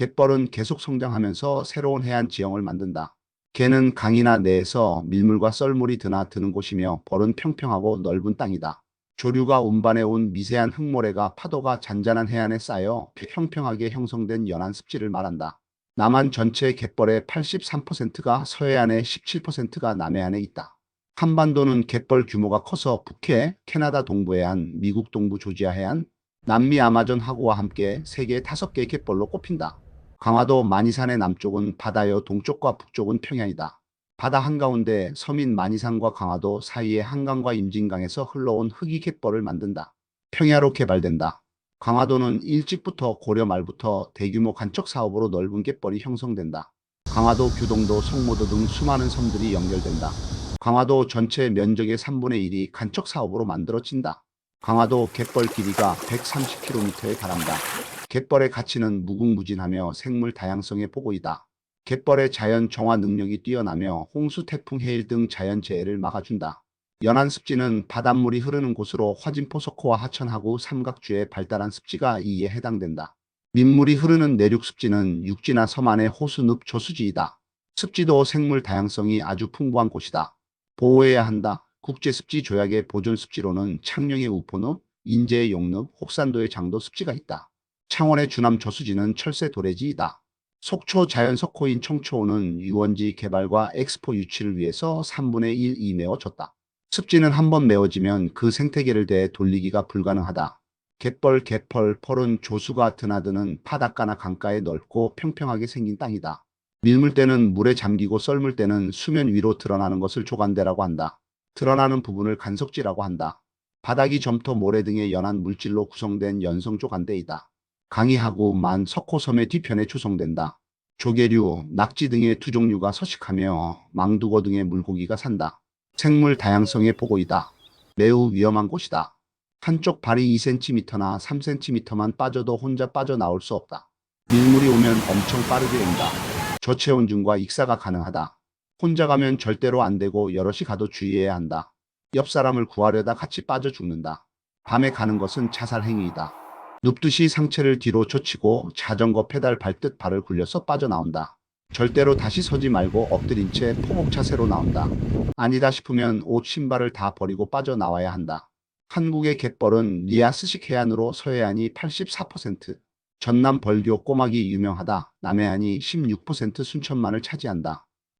갯벌은 계속 성장하면서 새로운 해안 지형을 만든다. 개는 강이나 내에서 밀물과 썰물이 드나 드는 곳이며 벌은 평평하고 넓은 땅이다. 조류가 운반해 온 미세한 흙모래가 파도가 잔잔한 해안에 쌓여 평평하게 형성된 연안 습지를 말한다. 남한 전체 갯벌의 83%가 서해안에 17%가 남해안에 있다. 한반도는 갯벌 규모가 커서 북해, 캐나다 동부 해안, 미국 동부 조지아 해안, 남미 아마존 하구와 함께 세계 5개 갯벌로 꼽힌다. 강화도 만이산의 남쪽은 바다여 동쪽과 북쪽은 평야이다. 바다 한가운데 서민 만이산과 강화도 사이의 한강과 임진강에서 흘러온 흙이 갯벌을 만든다. 평야로 개발된다. 강화도는 일찍부터 고려 말부터 대규모 간척 사업으로 넓은 갯벌이 형성된다. 강화도, 규동도, 송모도 등 수많은 섬들이 연결된다. 강화도 전체 면적의 3분의 1이 간척 사업으로 만들어진다. 강화도 갯벌 길이가 130km에 달한다. 갯벌의 가치는 무궁무진하며 생물 다양성의 보고이다. 갯벌의 자연 정화 능력이 뛰어나며 홍수, 태풍, 해일 등 자연 재해를 막아준다. 연안 습지는 바닷물이 흐르는 곳으로 화진포 석호와 하천하구 삼각주에 발달한 습지가 이에 해당된다. 민물이 흐르는 내륙 습지는 육지나 섬 안의 호수 늪 조수지이다. 습지도 생물 다양성이 아주 풍부한 곳이다. 보호해야 한다. 국제습지 조약의 보존 습지로는 창녕의 우포늪, 인제의 용늪, 혹산도의 장도 습지가 있다. 창원의 주남 저수지는 철새 도래지이다. 속초 자연석호인 청초호는 유원지 개발과 엑스포 유치를 위해서 3분의 1 이메어졌다. 습지는 한 번 메워지면 그 생태계를 대해 돌리기가 불가능하다. 갯벌, 갯펄, 펄은 조수가 드나드는 바닷가나 강가에 넓고 평평하게 생긴 땅이다. 밀물 때는 물에 잠기고 썰물 때는 수면 위로 드러나는 것을 조간대라고 한다. 드러나는 부분을 간석지라고 한다. 바닥이 점토, 모래 등의 연한 물질로 구성된 연성 조간대이다. 강이하고 만, 석호섬의 뒤편에 조성된다. 조개류, 낙지 등의 두 종류가 서식하며 망두고 등의 물고기가 산다. 생물 다양성의 보고이다. 매우 위험한 곳이다. 한쪽 발이 2cm나 3cm만 빠져도 혼자 빠져나올 수 없다. 밀물이 오면 엄청 빠르게 온다. 저체온증과 익사가 가능하다. 혼자 가면 절대로 안 되고 여럿이 가도 주의해야 한다. 옆 사람을 구하려다 같이 빠져 죽는다. 밤에 가는 것은 자살 행위이다. 눕듯이 상체를 뒤로 젖히고 자전거 페달 밟듯 발을 굴려서 빠져나온다. 절대로 다시 서지 말고 엎드린 채 포복 자세로 나온다. 아니다 싶으면 옷 신발을 다 버리고 빠져나와야 한다. 한국의 갯벌은 리아스식 해안으로 서해안이 84%, 전남 벌교 꼬막이 유명하다. 남해안이 16% 순천만을 차지한다.